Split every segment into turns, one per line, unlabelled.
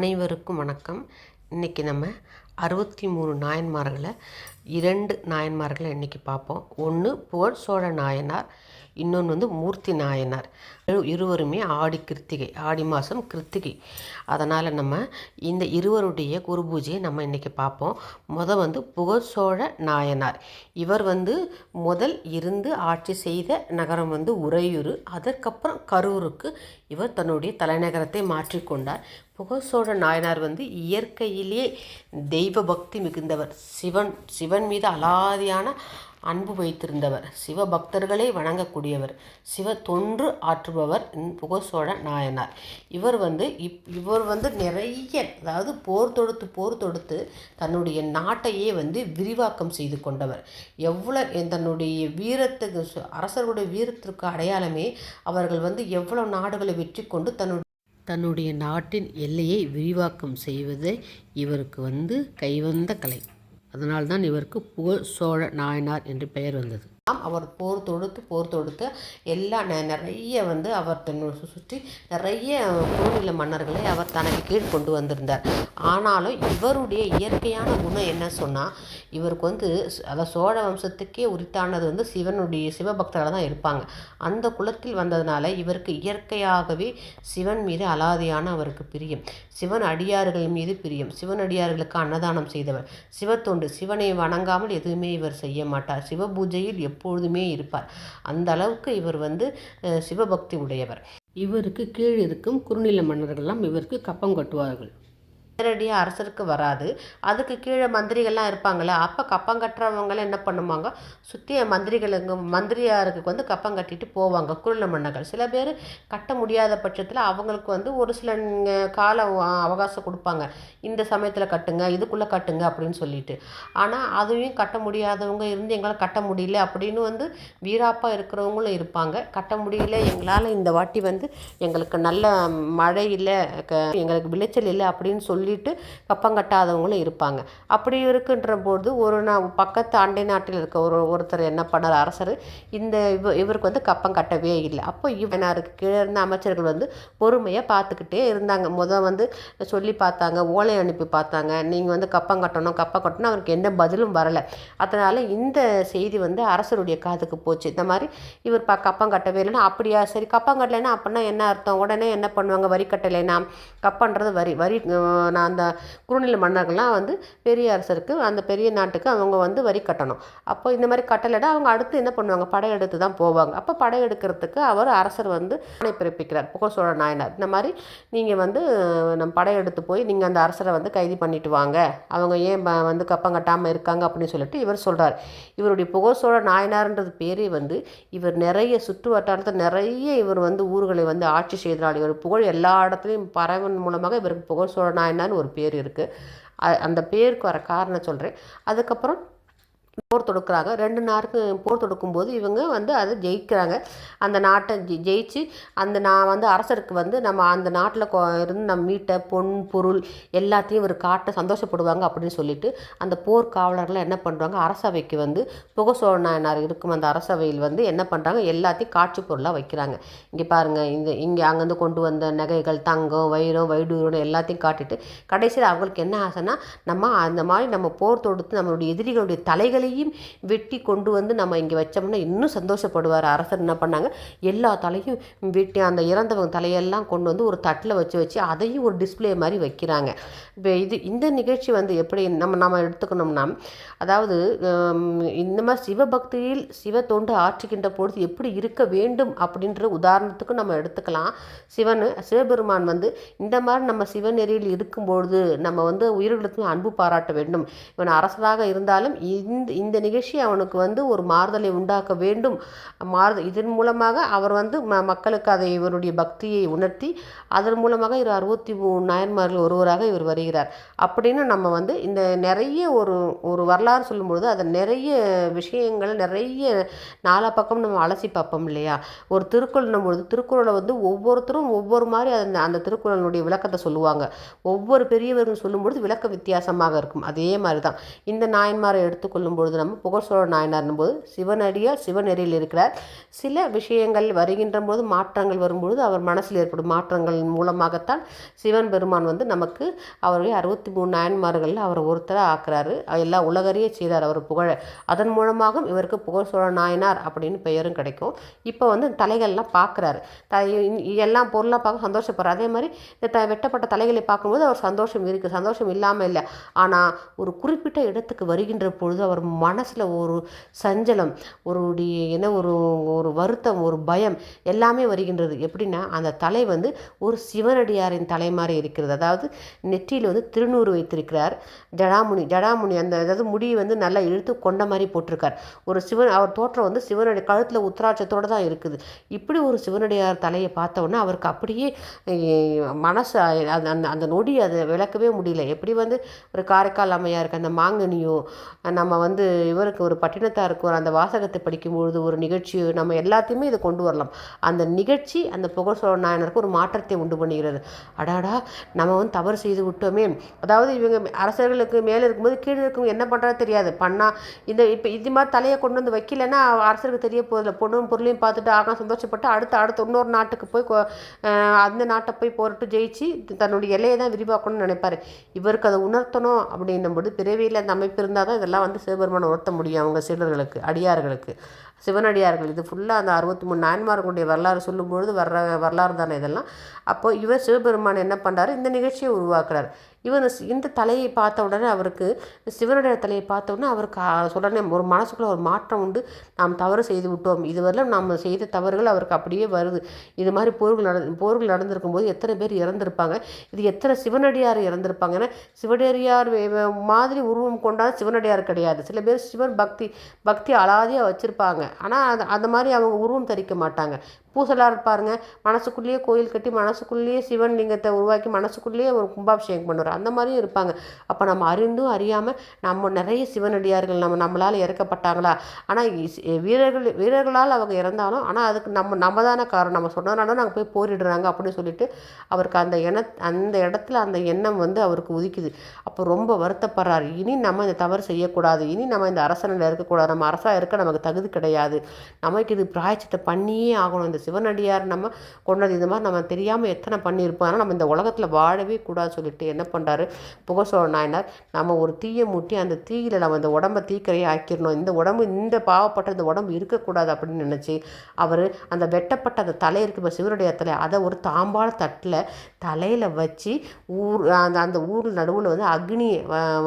அனைவருக்கும் வணக்கம். இன்றைக்கி நம்ம அறுபத்தி மூணு நாயன்மார்களை இரண்டு நாயன்மார்களை இன்றைக்கி பார்ப்போம். ஒன்று புகழ் சோழ நாயனார் இன்னொன்று வந்து மூர்த்தி நாயனார். இருவருமே ஆடி கிருத்திகை ஆடி மாதம் கிருத்திகை. அதனால் நம்ம இந்த இருவருடைய குரு பூஜையை நம்ம இன்றைக்கி பார்ப்போம். முத வந்து புகழ் சோழ நாயனார். இவர் வந்து முதல் இருந்து ஆட்சி செய்த நகரம் வந்து உறையூர். அதற்கப்புறம் கரூருக்கு இவர் தன்னுடைய தலைநகரத்தை மாற்றிக்கொண்டார் புகழ் சோழ நாயனார் வந்து இயற்கையிலே தெய்வ பக்தி மிகுந்தவர். சிவன் சிவன் மீது அலாதியான அன்பு வைத்திருந்தவர். சிவபக்தர்களை வணங்கக்கூடியவர். சிவ தொன்று ஆற்றுபவர் புகசோழ புகழ் சோழ நாயனார். இவர் வந்து இப் இவர் வந்து நிறைய அதாவது போர் தொடுத்து போர் தொடுத்து தன்னுடைய நாட்டையே வந்து விரிவாக்கம் செய்து கொண்டவர். எவ்வளோ தன்னுடைய வீரத்துக்கு அரசர்களுடைய வீரத்திற்கு அடையாளமே அவர்கள் வந்து எவ்வளோ நாடுகளை வெற்றி கொண்டு தன்னுடைய தன்னுடைய நாட்டின் எல்லையை விரிவாக்கம் செய்வதே இவருக்கு வந்து கைவந்த கலை. அதனால்தான் இவருக்கு புகழ் சோழ நாயனார் என்று பெயர் வந்தது. அவர் போர் தொடுத்து போர் தொடுத்து எல்லா நிறைய வந்து அவர் தன்னை சு- சுற்றி நிறைய குறுநில மன்னர்களை அவர் தனக்கு கீழ் கொண்டு வந்திருந்தார். ஆனாலும் இவருடைய இயற்கையான குணம் என்ன சொன்னால் இவருக்கு வந்து அதாவது சோழ வம்சத்துக்கே உரித்தானது வந்து சிவனுடைய சிவபக்தராக தான் இருப்பாங்க. அந்த குலத்தில் வந்ததுனால இவருக்கு இயற்கையாகவே சிவன் மீது அலாதியான அவருக்கு பிரியம். சிவன் அடியார்கள் மீது பிரியம். சிவன் அடியார்களுக்கு அன்னதானம் செய்தவர். சிவத்தொண்டு சிவனை வணங்காமல் எதுவுமே இவர் செய்ய மாட்டார். சிவபூஜையில் எப்பொழுதுமே இருப்பார். அந்த அளவுக்கு இவர் வந்து சிவபக்தி உடையவர். இவருக்கு கீழ் இருக்கும் குறுநில மன்னர்கள்லாம் இவருக்கு கப்பம் கட்டுவார்கள். நேரடியாக அரசருக்கு வராது. அதுக்கு கீழே மந்திரிகள்லாம் இருப்பாங்களே அப்போ கப்பம் கட்டுறவங்களாம் என்ன பண்ணுவாங்க? சுற்றிய மந்திரிகளுக்கு மந்திரியாருக்கு வந்து கப்பம் கட்டிட்டு போவாங்க குருள மன்னர்கள். சில பேர் கட்ட முடியாத பட்சத்தில் அவங்களுக்கு வந்து ஒரு சில காலம் கால அவகாசம் கொடுப்பாங்க. இந்த சமயத்தில் கட்டுங்க இதுக்குள்ளே கட்டுங்க அப்படின்னு சொல்லிட்டு. ஆனால் அதையும் கட்ட முடியாதவங்க இருந்து எங்களால் கட்ட முடியல அப்படின்னு வந்து வீராப்பாக இருக்கிறவங்களும் இருப்பாங்க. கட்ட முடியல எங்களால் இந்த வாட்டி வந்து எங்களுக்கு நல்ல மழை இல்லை க- எங்களுக்கு விளைச்சல் இல்லை அப்படின்னு சொல்லி சொல்லிட்டு கப்பம் கட்டாதவங்களும் இருப்பாங்க. அப்படி இருக்குன்ற போது ஒரு நான் பக்கத்து அண்டை நாட்டில் இருக்க ஒரு ஒருத்தர் என்ன பண்ணார்? அரசர் இந்த இவ இவருக்கு வந்து கப்பம் கட்டவே இல்லை. அப்போ இவனாருக்கு கீழே இருந்த அமைச்சர்கள் வந்து பொறுமையாக பார்த்துக்கிட்டே இருந்தாங்க. முதல் வந்து சொல்லி பார்த்தாங்க ஓலை அனுப்பி பார்த்தாங்க. நீங்கள் வந்து கப்பம் கட்டணும் கப்பம் கட்டணும் அவருக்கு எந்த பதிலும் வரலை. அதனால் இந்த செய்தி வந்து அரசருடைய காதுக்கு போச்சு. இந்த மாதிரி இவர் பா கப்பம் கட்டவே இல்லைன்னா அப்படியா? சரி கப்பம் கட்டலைன்னா அப்படின்னா என்ன அர்த்தம்? உடனே என்ன பண்ணுவாங்க? வரி கட்டலைன்னா கப்பன்றது வரி வரி அந்த குறுநில மன்னர்கள்லாம் வந்து பெரிய அரசருக்கு அந்த பெரிய நாட்டுக்கு அவங்க வந்து வரி கட்டணும். அப்போ இந்த மாதிரி கட்டலைடா அவங்க அடுத்து என்ன பண்ணுவாங்க? படையெடுத்து தான் போவாங்க. அப்போ படையெடுக்கிறதுக்கு அவர் அரசர் வந்து ஆணை பிறப்பிக்கிறார். புகழ் சோழ நாயனார். இந்த மாதிரி நீங்கள் வந்து நம்ம படையெடுத்து போய் நீங்கள் அந்த அரசரை வந்து கைது பண்ணிட்டு வாங்க. அவங்க ஏன் வந்து கப்பம் கட்டாமல் இருக்காங்க அப்படின்னு சொல்லிட்டு இவர் சொல்கிறார் இவருடைய புகழ் சோழ நாயனார்ன்றது பேரே வந்து இவர் நிறைய சுற்று வட்டாரத்தில் நிறைய இவர் வந்து ஊர்களை வந்து ஆட்சி செய்தார். இவர் புகழ் எல்லா இடத்துலையும் பறவன் மூலமாக இவருக்கு புகழ் சோழ நாயனார் ஒரு பேர் இருக்குது அந்த பேருக்கு வர காரணம் சொல்கிறேன் அதுக்கப்புறம் போர் தொடுக்குறாங்க. ரெண்டு நாருக்கு போர் தொடுக்கும்போது இவங்க வந்து அதை ஜெயிக்கிறாங்க. அந்த நாட்டை ஜெயிச்சு அந்த நான் வந்து அரசருக்கு வந்து நம்ம அந்த நாட்டில் இருந்து நம்ம மீட்டை பொன் பொருள் எல்லாத்தையும் ஒரு காட்ட சந்தோஷப்படுவாங்க அப்படின்னு சொல்லிட்டு அந்த போர் காவலர்லாம் என்ன பண்ணுறாங்க அரசவைக்கு வந்து புகை சோழனார் இருக்கும் அந்த அரசவையில் வந்து என்ன பண்ணுறாங்க எல்லாத்தையும் காட்சி பொருளாக வைக்கிறாங்க. இங்கே பாருங்கள் இந்த இங்கே அங்கேருந்து கொண்டு வந்த நகைகள் தங்கம் வைரம் வைடூரம் எல்லாத்தையும் காட்டிட்டு கடைசியில் அவங்களுக்கு என்ன ஆசைன்னா நம்ம அந்த மாதிரி நம்ம போர் தொடுத்து நம்மளுடைய எதிரிகளுடைய தலைகளையும் வெட்டி கொண்டு வந்து நம்ம இங்கே வச்சோம்னா இன்னும் சந்தோஷப்படுவார். அரசர் என்ன பண்ணாங்க? எல்லா தலையும் வெட்டி அந்த இறந்தவங்க தலையெல்லாம் கொண்டு வந்து ஒரு தட்டில் வச்சு வச்சு அதையும் ஒரு டிஸ்ப்ளே மாதிரி வைக்கிறாங்க. இப்போ இது இந்த நிகழ்ச்சி வந்து எப்படி நம்ம நம்ம எடுத்துக்கணும்னா அதாவது இந்த மாதிரி சிவபக்தியில் சிவ தொண்டு ஆற்றுகின்ற பொழுது எப்படி இருக்க வேண்டும் அப்படின்ற உதாரணத்துக்கு நம்ம எடுத்துக்கலாம். சிவன் சிவபெருமான் வந்து இந்த மாதிரி நம்ம சிவநெறியில் இருக்கும்பொழுது நம்ம வந்து உயிர்களுக்கு அன்பு பாராட்ட வேண்டும். இவன் அரசராக இருந்தாலும் இந்த இந்த நிகழ்ச்சி அவனுக்கு வந்து ஒரு மாறுதலை உண்டாக்க வேண்டும். மாறுதல் இதன் மூலமாக அவர் வந்து ம மக்களுக்கு அதை இவருடைய பக்தியை உணர்த்தி அதன் மூலமாக இவர் அறுபத்தி மூணு நாயன்மார்கள் ஒருவராக இவர் வருகிறார். அப்படின்னு நம்ம வந்து இந்த நிறைய ஒரு ஒரு வரலாறு சொல்லும்பொழுது அதை நிறைய விஷயங்கள் நிறைய நாலா பக்கம் நம்ம அலசி பார்ப்போம் இல்லையா? ஒரு திருக்குறள்னும் பொழுது திருக்குறளை வந்து ஒவ்வொருத்தரும் ஒவ்வொரு மாதிரி அந்த அந்த திருக்குறளுடைய விளக்கத்தை சொல்லுவாங்க. ஒவ்வொரு பெரியவர்கள் சொல்லும்பொழுது விளக்க வித்தியாசமாக இருக்கும். அதே மாதிரி தான். இந்த நாயன்மாரை எடுத்துக்கொள்ளும் பொழுது நம்ம புகழ் சோழ நாயனார்னும் போது சிவனடியால் சிவநெறியில் இருக்கிறார். சில விஷயங்கள் வருகின்ற போது மாற்றங்கள் வரும்பொழுது அவர் மனசில் ஏற்படும் மாற்றங்கள் மூலமாகத்தான் சிவன் பெருமான் வந்து நமக்கு அவருடைய அறுபத்தி மூணு நாயன்மார்களில் அவர் ஒருத்தராக ஆக்குறாரு. எல்லா உலகறிய செய்தார் அவர் புகழ. அதன் மூலமாக இவருக்கு புகழ் சோழ நாயனார் அப்படின்னு பெயரும் கிடைக்கும். இப்போ வந்து தலைகள்லாம் பார்க்குறாரு. த எல்லாம் பொருளாக பார்க்க சந்தோஷப்படுறார். அதே மாதிரி இந்த த வெட்டப்பட்ட தலைகளை பார்க்கும்போது அவர் சந்தோஷம் இருக்குது சந்தோஷம் இல்லாமல் இல்லை. ஆனால் ஒரு குறிப்பிட்ட இடத்துக்கு வருகின்ற பொழுது அவர் மனசில் ஒரு சஞ்சலம் ஒருடைய என்ன ஒரு ஒரு வருத்தம் ஒரு பயம் எல்லாமே வருகின்றது. எப்படின்னா அந்த தலை வந்து ஒரு சிவனடியாரின் தலை மாதிரி இருக்கிறது. அதாவது நெற்றியில் வந்து திருநூறு வைத்திருக்கிறார் ஜடாமுனி. ஜடாமுனி அந்த அதாவது முடியை வந்து நல்லா இழுத்து கொண்ட மாதிரி போட்டிருக்கார். ஒரு சிவன் அவர் தோற்றம் வந்து சிவனுடைய கழுத்தில் உத்தராட்சத்தோடு தான் இருக்குது. இப்படி ஒரு சிவனடியார் தலையை பார்த்தோன்னா அவருக்கு அப்படியே மனசு அந்த அந்த அந்த நொடி அதை விளக்கவே முடியல. எப்படி வந்து ஒரு காரைக்கால் அம்மையாக இருக்குது அந்த மாங்கனியோ நம்ம வந்து இவருக்கு ஒரு பட்டினத்தாருக்கு ஒரு அந்த வாசகத்தை படிக்கும்பொழுது ஒரு நிகழ்ச்சியோ நம்ம எல்லாத்தையுமே இதை கொண்டு வரலாம். அந்த நிகழ்ச்சி அந்த புகழ் சோழ நாயனருக்கு ஒரு மாற்றத்தை உண்டு பண்ணுகிறது. அடாடா நம்ம வந்து தவறு செய்து விட்டோமே. அதாவது இவங்க அரசர்களுக்கு மேலே இருக்கும்போது கீழே இருக்கும் என்ன பண்ணுறது தெரியாது. பண்ணால் இந்த இப்போ இது மாதிரி தலையை கொண்டு வந்து வைக்கலைன்னா அரசருக்கு தெரிய போதில்லை பொண்ணும் பொருளையும் பார்த்துட்டு ஆக சந்தோஷப்பட்டு அடுத்து அடுத்து இன்னொரு நாட்டுக்கு போய் அந்த நாட்டை போய் போரிட்டு ஜெயிச்சு தன்னுடைய எல்லையை தான் விரிவாக்கணும்னு நினைப்பாரு. இவருக்கு அதை உணர்த்தணும் அப்படின்னும்போது பிறவியில் அந்த அமைப்பு இருந்தால் தான் இதெல்லாம் வந்து சிவபெருமான ஓட்ட முடியும் அவங்க சீடர்களுக்கு அடியார்களுக்கு. சிவனடியார்கள் இது ஃபுல்லாக அந்த அறுபத்தி மூணு நாயன்மார்களுடைய வரலாறு சொல்லும்பொழுது வர்ற வரலாறு தானே இதெல்லாம். அப்போ இவர் சிவபெருமான் என்ன பண்ணுறாரு இந்த நிகழ்ச்சியை உருவாக்குறார். இவன் இந்த தலையை பார்த்த உடனே அவருக்கு சிவனுடைய தலையை பார்த்த உடனே அவருக்கு உடனே ஒரு மனசுக்குள்ள ஒரு மாற்றம் உண்டு. நாம் தவறு செய்து விட்டோம். இதுவரையிலும் நாம் செய்த தவறுகள் அவருக்கு அப்படியே வருது. இது மாதிரி போர்கள் நட போர்கள் நடந்திருக்கும் போது எத்தனை பேர் இறந்திருப்பாங்க? இது எத்தனை சிவனடியார் இறந்திருப்பாங்க ஏன்னா சிவனடியார் வே- மாதிரி உருவம் கொண்டாத சிவனடியார் கிடையாது. சில பேர் சிவன் பக்தி பக்தி அலாதியாக வச்சுருப்பாங்க. ஆனால் அது அந்த மாதிரி அவங்க உருவம் தரிக்க மாட்டாங்க. பூசலாக இருப்பாருங்க. மனசுக்குள்ளேயே கோயில் கட்டி மனசுக்குள்ளேயே சிவன் லிங்கத்தை உருவாக்கி மனசுக்குள்ளேயே ஒரு கும்பாபிஷேகம் பண்ணுவார். அந்த மாதிரியும் இருப்பாங்க. அப்போ நம்ம அறிந்தும் அறியாமல் நம்ம நிறைய சிவனடியார்கள் நம்ம நம்மளால் இறக்கப்பட்டாங்களா? ஆனால் வீரர்கள் வீரர்களால் அவங்க இறந்தாலும் ஆனால் அதுக்கு நம்ம நம்ம தானே காரணம். நம்ம சொன்னதுனால நாங்கள் போய் போரிடுறாங்க அப்படின்னு சொல்லிட்டு அவருக்கு அந்த எண்ண அந்த இடத்துல அந்த எண்ணம் வந்து அவருக்கு உதிக்குது. அப்போ ரொம்ப வருத்தப்படுறாரு. இனி நம்ம இந்த தவறு செய்யக்கூடாது. இனி நம்ம இந்த அரசனில் இருக்கக்கூடாது. நம்ம அரசாக இருக்க நமக்கு தகுதி கிடையாது. நமக்கு இது பிராய்ச்சித்தை பண்ணியே ஆகணும். இந்த சிவனடியார் நம்ம கொண்டது. இது மாதிரி நம்ம தெரியாமல் எத்தனை பண்ணியிருப்போம். ஆனால் நம்ம இந்த உலகத்தில் வாழவே கூடாது சொல்லிட்டு என்ன பண்ணுறாரு புகசோழ நாயனார்? நம்ம ஒரு தீயை மூட்டி அந்த தீயில் நம்ம இந்த உடம்பை தீக்கரையை ஆக்கிடணும். இந்த உடம்பு இந்த பாவப்பட்ட இந்த உடம்பு இருக்கக்கூடாது அப்படின்னு நினச்சி அவர் அந்த வெட்டப்பட்ட அந்த தலை இருக்கு இப்போ சிவனுடைய தலை அதை ஒரு தாம்பாள தட்டில் தலையில் வச்சு ஊர் அந்த அந்த ஊர் நடுவில் வந்து அக்னி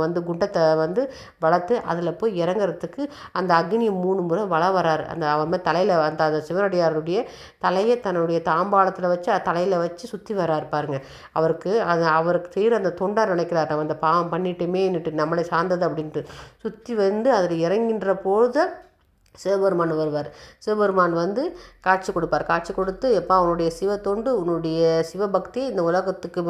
வந்து குண்டத்தை வந்து வளர்த்து அதில் போய் இறங்குறதுக்கு அந்த அக்னியை மூணு முறை வள வராரு அந்த அவன் மாதிரி தலையில் அந்த அந்த சிவனடியாருடைய தலையை தன்னுடைய தாம்பாளத்தில் வச்சு தலையில் வச்சு சுற்றி வராரு பாருங்க. அவருக்கு அது அவருக்கு செய்கிற அந்த தொண்டார் நினைக்கிறார் நம்ம அந்த பாவம் பண்ணிட்டுமேன்னுட்டு நம்மளை சார்ந்தது அப்படின்ட்டு. சுற்றி வந்து அதில் இறங்கின்ற பொழுது சிவபெருமான் வருவார். சிவபெருமான் வந்து காட்சி கொடுப்பார். காட்சி கொடுத்து எப்பா உன்னுடைய சிவத்தொண்டு உன்னுடைய சிவபக்தி இந்த உலகத்துக்கு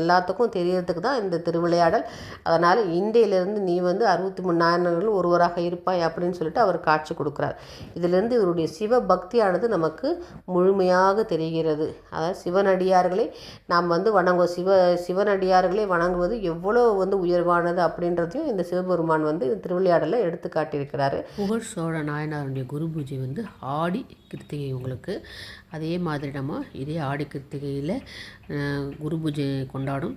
எல்லாத்துக்கும் தெரியறதுக்கு தான் இந்த திருவிளையாடல். அதனால் இந்தியிலேருந்து நீ வந்து அறுபத்தி மூணு நாயனர்கள் ஒருவராக இருப்பாய் அப்படின்னு சொல்லிட்டு அவர் காட்சி கொடுக்குறார். இதிலிருந்து இவருடைய சிவபக்தியானது நமக்கு முழுமையாக தெரிகிறது. அதாவது சிவனடியார்களை நாம் வந்து வணங்குவோம் சிவ சிவனடியார்களை வணங்குவது எவ்வளோ வந்து உயர்வானது அப்படின்றதையும் இந்த சிவபெருமான் வந்து திருவிளையாடலை எடுத்து காட்டியிருக்கிறாரு. புகழ் சோழ நாயனாருடைய குரு பூஜை வந்து ஆடி கிருத்திகை உங்களுக்கு. அதே மாதிரி நம்ம இதே ஆடி கிருத்திகையில் குரு பூஜை கொண்டாடும்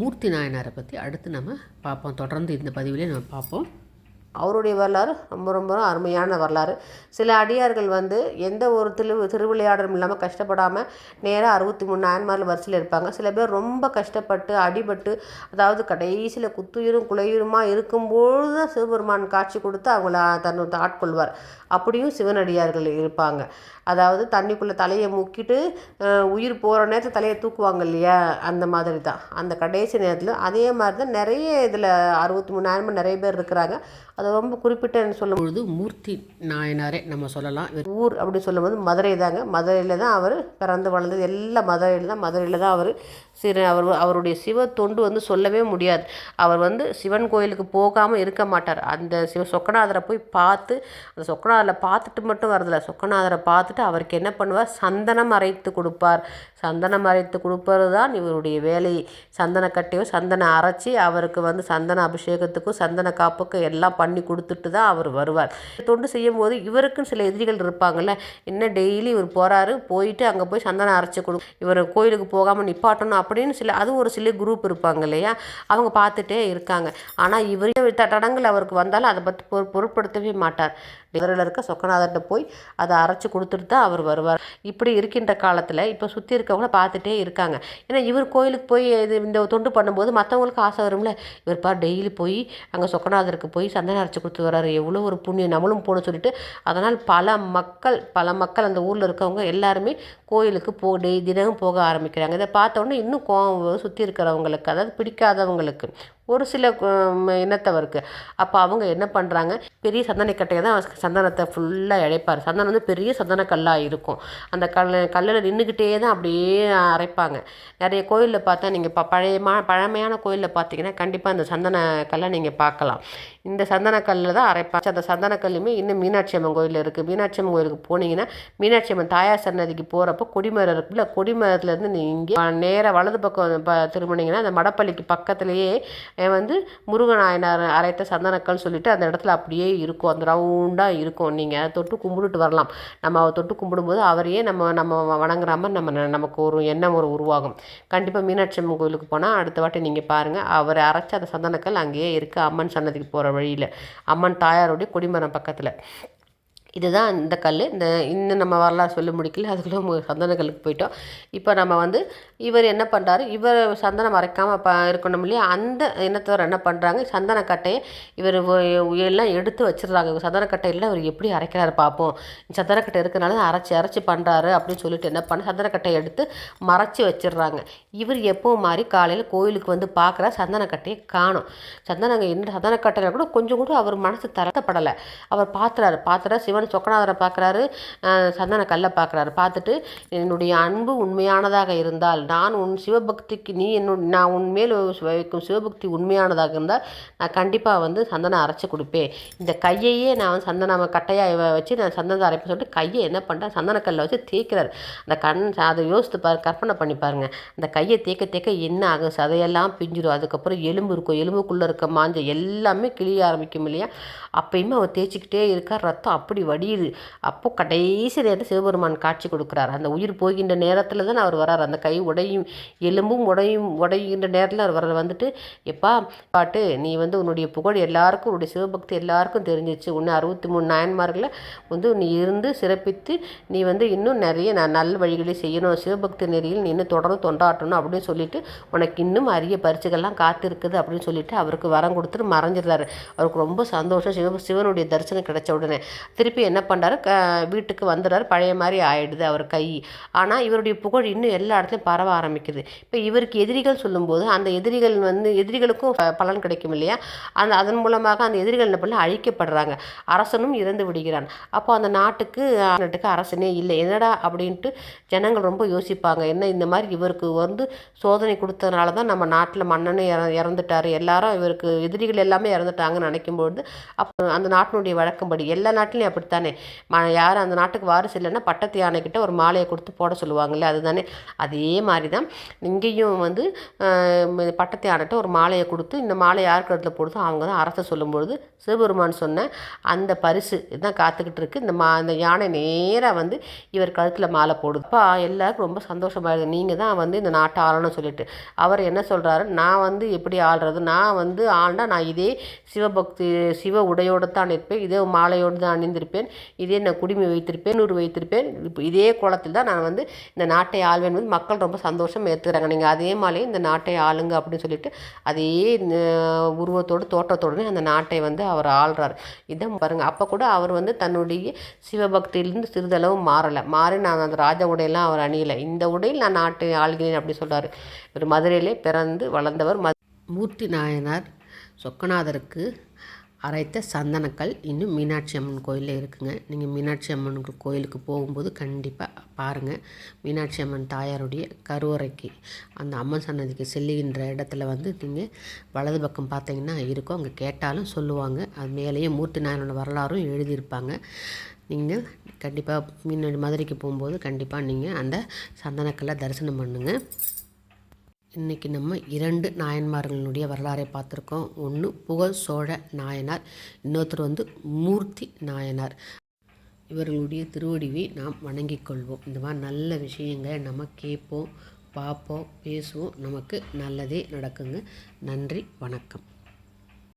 மூர்த்தி நாயனாரை பற்றி அடுத்து நம்ம பார்ப்போம். தொடர்ந்து இந்த பதிவிலே நம்ம பார்ப்போம். அவருடைய வரலாறு ரொம்ப ரொம்ப அருமையான வரலாறு. சில அடியார்கள் வந்து எந்த ஒரு திரு திருவிளையாடலும் இல்லாமல் கஷ்டப்படாமல் நேராக அறுபத்தி மூணு நாயன்மார்கள் வரிசையில் இருப்பாங்க. சில பேர் ரொம்ப கஷ்டப்பட்டு அடிபட்டு அதாவது கடைசியில் குத்துயிரும் குலையுருமா இருக்கும்பொழுது தான் சிவபெருமான் காட்சி கொடுத்து அவங்கள தன்னை ஆட்கொள்வார். அப்படியும் சிவனடியார்கள் இருப்பாங்க. அதாவது தண்ணிக்குள்ளே தலையை முக்கிட்டு உயிர் போகிற நேரத்தில் தலையை தூக்குவாங்க இல்லையா? அந்த மாதிரி தான். அந்த கடைசி நேரத்தில் அதே மாதிரி தான் நிறைய இதில் அறுபத்தி மூணாயிரமும் நிறைய பேர் இருக்கிறாங்க. அது ரொம்ப குறிப்பிட்ட சொல்லும் பொழுது மூர்த்தி நாயனாரே நம்ம சொல்லலாம். ஊர் அப்படி சொல்லும்போது மதுரை தாங்க மதுரையில் தான் அவர் பிறந்து வளர்ந்தது. எல்லாம் மதுரையில் தான் மதுரையில் தான் அவர் சிறு அவர் அவருடைய சிவ தொண்டு வந்து சொல்லவே முடியாது. அவர் வந்து சிவன் கோயிலுக்கு போகாமல் இருக்க மாட்டார். அந்த சிவ சொக்கநாதரை போய் பார்த்து அந்த சொக்கநாதரை பார்த்துட்டு மட்டும் வரதில்ல. சொக்கநாதரை பார்த்துட்டு அவருக்கு என்ன பண்ணுவார்? சந்தனம் அரைத்து கொடுப்பார். சந்தனம் அரைத்து கொடுப்பது தான் இவருடைய வேலை. சந்தனக்கட்டையோ சந்தனம் அரைச்சி அவருக்கு வந்து சந்தன அபிஷேகத்துக்கும் சந்தன காப்புக்கும் எல்லாம் பண்ணி கொடுத்துட்டு தான் அவர் வருவார். தொண்டு செய்யும்போது இவருக்கும் சில எதிரிகள் இருப்பாங்கள்ல என்ன டெய்லி இவர் போகிறாரு போயிட்டு அங்கே போய் சந்தனம் அரைச்சி கொடு இவர் கோயிலுக்கு போகாமல் நிப்பாட்டணும் அப்படின்னு சில அது ஒரு சில குரூப் இருப்பாங்க இல்லையா? அவங்க பார்த்துட்டே இருக்காங்க. ஆனால் இவர் தடங்கள் அவருக்கு வந்தாலும் அதை பற்றி பொரு பொருட்படுத்தவே மாட்டார். இவரில் இருக்க சொக்கநாதர்கிட்ட போய் அதை அரைச்சி கொடுத்துட்டு தான் அவர் வருவார். இப்படி இருக்கின்ற காலத்தில் இப்போ சுற்றி இருக்கவங்கள பார்த்துட்டே இருக்காங்க. ஏன்னா இவர் கோயிலுக்கு போய் இது இந்த தொண்டு பண்ணும்போது மற்றவங்களுக்கு ஆசை வரும்ல. இவர் பார் டெய்லி போய் அங்கே சொக்கநாதருக்கு போய் சந்தனம் அரைச்சி கொடுத்து வர்றாரு. எவ்வளோ ஒரு புண்ணியம். நம்மளும் போகணும்னு சொல்லிட்டு அதனால் பல மக்கள் பல மக்கள் அந்த ஊரில் இருக்கவங்க எல்லாருமே கோயிலுக்கு போ டெய் தினமும் போக ஆரம்பிக்கிறாங்க. இதை பார்த்தோன்னே இன்னும் கோவம் சுற்றி இருக்கிறவங்களுக்கு அதாவது பிடிக்காதவங்களுக்கு ஒரு சில இனத்தவருக்கு அப்போ அவங்க என்ன பண்ணுறாங்க பெரிய சந்தனக்கட்டையை தான் சந்தனத்தை ஃபுல்லாக இழைப்பார். சந்தனம் வந்து பெரிய சந்தனக்கல்லாக இருக்கும். அந்த கல் கல்லில் நின்றுக்கிட்டே தான் அப்படியே அரைப்பாங்க. நிறைய கோயிலில் பார்த்தா நீங்கள் ப பழையமா பழமையான கோயிலில் பார்த்தீங்கன்னா கண்டிப்பாக அந்த சந்தன கல்லை நீங்கள் பார்க்கலாம். இந்த சந்தனக்கல்லில் தான் அரைப்பாங்க அந்த சந்தனக்கல்லுமே இன்னும் மீனாட்சி அம்மன் கோயில் இருக்குது மீனாட்சி அம்மன் கோயிலுக்கு போனீங்கன்னா மீனாட்சி அம்மன் தாயார் சன்னதிக்கு போகிறப்போ கொடிமரம் இருக்குல்ல கொடிமரத்துலேருந்து நீங்கள் நேராக வலது பக்கம் திரும்பினீங்கன்னா அந்த மடப்பள்ளிக்கு பக்கத்துலேயே வந்து முருகநாயனார் அரைத்த சந்தனக்கல் சொல்லிட்டு அந்த இடத்துல அப்படியே இருக்கும். அந்த ரவுண்டாக இருக்கும். நீங்கள் அதை தொட்டு கும்பிட்டுட்டு வரலாம். நம்ம அவர் தொட்டு கும்பிடும்போது அவரையே நம்ம நம்ம வணங்குற மாதிரி நம்ம நமக்கு ஒரு எண்ணம் ஒரு உருவாகும். கண்டிப்பாக மீனாட்சி அம்மன் கோயிலுக்கு போனால் அடுத்த வாட்டி நீங்கள் பாருங்கள் அவர் அரைச்ச அந்த சந்தனக்கல் அங்கேயே இருக்குது அம்மன் சன்னதிக்கு போகிற வழியில். அம்மன் தாயாருடைய கொடிமரம் பக்கத்தில். இதுதான் இந்த கல். இந்த இன்னும் நம்ம வரலாறு சொல்ல முடிக்கல அதுக்குள்ளே சந்தன கல்லுக்கு போயிட்டோம். இப்போ நம்ம வந்து இவர் என்ன பண்ணுறாரு இவர் சந்தனம் மறைக்காமல் ப இருக்கணும் இல்லையா? அந்த இனத்தவர் என்ன பண்ணுறாங்க சந்தனக்கட்டையை இவர் எல்லாம் எடுத்து வச்சிடுறாங்க. சந்தனக்கட்டையில் அவர் எப்படி அரைக்கிறாரு பார்ப்போம் சந்தனக்கட்டை இருக்கிறனால அரைச்சி அரைச்சி பண்ணுறாரு அப்படின்னு சொல்லிட்டு என்ன பண்ண சந்தனக்கட்டையை எடுத்து மறைச்சி வச்சிடுறாங்க. இவர் எப்போவும் மாதிரி காலையில் கோயிலுக்கு வந்து பார்க்குற சந்தனக்கட்டையை காணும். சந்தனங்க என்ன சந்தனக்கட்டையில் கூட கொஞ்சம் கூட அவர் மனசு தரத்தப்படலை. அவர் பார்த்துறாரு பார்த்துட்டா சிவன் சொக்கநாதரை பார்க்குறாரு சந்தன கல்லை பார்க்குறாரு. பார்த்துட்டு என்னுடைய அன்பு உண்மையானதாக இருந்தால் நான் உன் சிவபக்திக்கு நீ என்னுடைய நான் உன் மேல் வைக்கும் சிவபக்தி உண்மையானதாக இருந்தால் நான் கண்டிப்பாக வந்து சந்தனம் அரைச்சி கொடுப்பேன். இந்த கையையே நான் வந்து சந்தனம் கட்டையாக வச்சு நான் சந்தனத்தை அரைப்பேன் சொல்லிட்டு கையை என்ன பண்ணுறேன் சந்தனக்கல்லை வச்சு தேய்க்கிறார். அந்த கண் அதை யோசித்து பாரு கற்பனை பண்ணி பாருங்கள் அந்த கையை தேய்க்க தேய்க்க என்ன ஆகும்? சதையெல்லாம் பிஞ்சிடும் அதுக்கப்புறம் எலும்பு இருக்கும். எலும்புக்குள்ளே இருக்க மாஞ்ச எல்லாமே கிளிய ஆரம்பிக்கும் இல்லையா? அப்பயுமே அவர் தேய்ச்சிக்கிட்டே இருக்கார் ரத்தம் அப்படி வடியுது. அப்போ கடைசி நேரத்தில் சிவபெருமான் காட்சி கொடுக்குறாரு. அந்த உயிர் போகின்ற நேரத்தில் தான் அவர் வரார். அந்த கை உடையும் எலும்பும் உடையும் உடைகின்ற நேரத்தில் அவர் வர வந்துட்டு எப்பா பாட்டு நீ வந்து உன்னுடைய புகழ் எல்லாருக்கும் உன்னுடைய சிவபக்தி எல்லாருக்கும் தெரிஞ்சிச்சு. உன்னை அறுபத்தி மூணு நாயன்மார்களை வந்து நீ இருந்து சிறப்பித்து நீ வந்து இன்னும் நிறைய நான் நல்ல வழிகளை செய்யணும். சிவபக்தி நெறியில் நீ இன்னும் தொடர்ந்து தொண்டாட்டணும் அப்படின்னு சொல்லிட்டு உனக்கு இன்னும் அரிய பரிசுகள்லாம் காத்திருக்குது அப்படின்னு சொல்லிட்டு அவருக்கு வரம் கொடுத்துட்டு மறைஞ்சிடுறாரு. அவருக்கு ரொம்ப சந்தோஷம். சிவ சிவனுடைய தரிசனம் கிடைச்ச உடனே. திருப்பி என்ன பண்ணுறாரு க வீட்டுக்கு வந்துடுறாரு. பழைய மாதிரி ஆகிடுது அவர் கை. ஆனால் இவருடைய புகழ் இன்னும் எல்லா இடத்துலையும் பரவ ஆரம்பிக்குது. இப்போ இவருக்கு எதிரிகள் சொல்லும்போது அந்த எதிரிகள் வந்து எதிரிகளுக்கும் பலன் கிடைக்கும் இல்லையா? அந்த அதன் மூலமாக அந்த எதிரிகள் என்ன பண்ண அழிக்கப்படுறாங்க. அரசனும் இறந்து விடுகிறான். அப்போ அந்த நாட்டுக்கு நாட்டுக்கு அரசனே இல்லை. என்னடா அப்படின்ட்டு ஜனங்கள் ரொம்ப யோசிப்பாங்க. என்ன இந்த மாதிரி இவருக்கு வந்து சோதனை கொடுத்ததுனால தான் நம்ம நாட்டில் மன்னனே இறந்துட்டார். எல்லாரும் இவருக்கு எதிரிகள் எல்லாமே இறந்துட்டாங்கன்னு நினைக்கும்போது அப்போ அந்த நாட்டினுடைய வழக்கம்படி எல்லா நாட்டிலையும் அப்படி தானே ம யார் அந்த நாட்டுக்கு வாரிசு இல்லைன்னா பட்டத்து யானைக்கிட்ட ஒரு மாலையை கொடுத்து போட சொல்லுவாங்கல்ல அதுதானே? அதே மாதிரி தான் இங்கேயும் வந்து பட்டத்து யானைகிட்ட ஒரு மாலையை கொடுத்து இந்த மாலை யார் கழுத்தில் போடுதோ அவங்க தான் அரசை சொல்லும்பொழுது சிவபெருமான் சொன்ன அந்த பரிசு இதுதான் காத்துக்கிட்டு இருக்குது இந்த மா அந்த யானை நேராக வந்து இவர் கழுத்தில் மாலை போடுதுப்பா எல்லாருக்கும் ரொம்ப சந்தோஷமாயிருது நீங்கள் தான் வந்து இந்த நாட்டை ஆளணும்னு சொல்லிட்டு. அவர் என்ன சொல்கிறாரு நான் வந்து எப்படி ஆள்றது? நான் வந்து ஆள்னா நான் இதே சிவபக்தி சிவ உடையோடு தான் இருப்பேன் இதே மாலையோடு தான் அணிந்திருப்பேன். இதே நான் குடிமை வைத்திருப்பேன் நூறு வைத்திருப்பேன். இப்போ இதே குளத்தில் தான் நான் வந்து இந்த நாட்டை ஆள்வேன் வந்து மக்கள் ரொம்ப சந்தோஷம் ஏற்றுக்கிறாங்க நீங்கள் அதே மாதிரி இந்த நாட்டை ஆளுங்க அப்படின்னு சொல்லிட்டு அதே உருவத்தோடு தோற்றத்தோடனே அந்த நாட்டை வந்து அவர் ஆள்றார். இதான் பாருங்கள் அப்போ கூட அவர் வந்து தன்னுடைய சிவபக்தியிலிருந்து சிறிதளவு மாறலை. மாறி நான் அந்த ராஜ உடையெல்லாம் அவர் அணியலை. இந்த உடையில் நான் நாட்டை ஆள்கிறேன் அப்படி சொல்கிறார் இவர் மதுரையிலே பிறந்து வளர்ந்தவர் ம மூர்த்தி நாயனார் சொக்கநாதருக்கு அரைத்த சந்தனக்கல் இன்னும் மீனாட்சி அம்மன் கோயிலில் இருக்குங்க. நீங்கள் மீனாட்சி அம்மன் கோயிலுக்கு போகும்போது கண்டிப்பாக பாருங்கள் மீனாட்சி அம்மன் தாயாருடைய கருவறைக்கு அந்த அம்மன் சன்னதிக்கு செல்லுகின்ற இடத்துல வந்து நீங்கள் வலது பக்கம் பார்த்தீங்கன்னா இருக்கும் அங்கே கேட்டாலும் சொல்லுவாங்க. அது மேலேயே மூர்த்தி நாயனோட வரலாறும் எழுதியிருப்பாங்க. நீங்கள் கண்டிப்பாக முன்னாடி மதுரைக்கு போகும்போது கண்டிப்பாக நீங்கள் அந்த சந்தனக்கல்லை தரிசனம் பண்ணுங்கள் இன்றைக்கி நம்ம இரண்டு நாயன்மார்களுடைய வரலாறை பார்த்துருக்கோம். ஒன்று புகழ் சோழ நாயனார் இன்னொருத்தர் வந்து மூர்த்தி நாயனார். இவர்களுடைய திருவடிவை நாம் வணங்கிக் கொள்வோம். இந்த மாதிரி நல்ல விஷயங்களை நம்ம கேட்போம் பார்ப்போம் பேசுவோம். நமக்கு நல்லதே நடக்குங்க. நன்றி வணக்கம்.